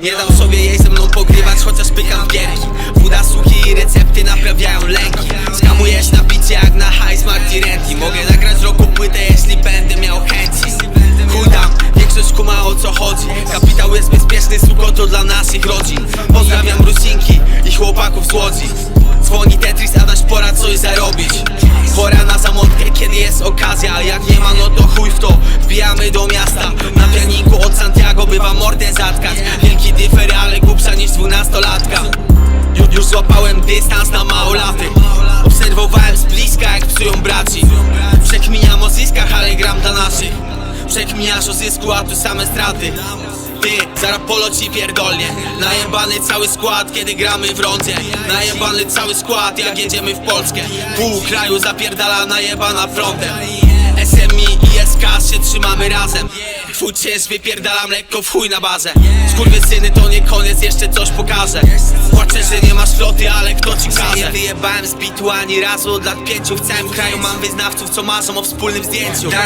Nie dam sobie jej ze mną pogrywać, chociaż pykam gierki. Woda, suki i recepty naprawiają lęki. Skamujesz na bicie jak na high smarty renti Mogę nagrać roku płytę, jeśli będę miał chęci. Chuj większość kuma o co chodzi? Kapitał jest bezpieczny, suko to dla naszych rodzin. Pozdrawiam Rusinki i chłopaków z Łodzi. Dzwoni Tetris, a daś pora coś zarobić. Pora na zamotkę, kiedy jest okazja. Jak nie ma, no to chuj w to. Wbijamy do miasta złapałem dystans na małolaty. Obserwowałem z bliska jak psują braci. Przekminiam o zyskach, ale gram dla naszych. Przekminiasz o zysku, a tu same straty. Ty, zaraz polo ci pierdolnie. Najebany cały skład, kiedy gramy w rondzie. Najebany cały skład, jak jedziemy w Polskę. Pół kraju zapierdala najebana frontem. SMI i SK się trzymamy razem. Twój cięż wypierdalam lekko w chuj na bazę. Syny to nie koniec, jeszcze coś pokażę Floty, ale kto ci każe? Nie wyjebałem z bitu ani razu od lat pięciu W całym kraju mam wyznawców, co marzą o wspólnym zdjęciu. Dają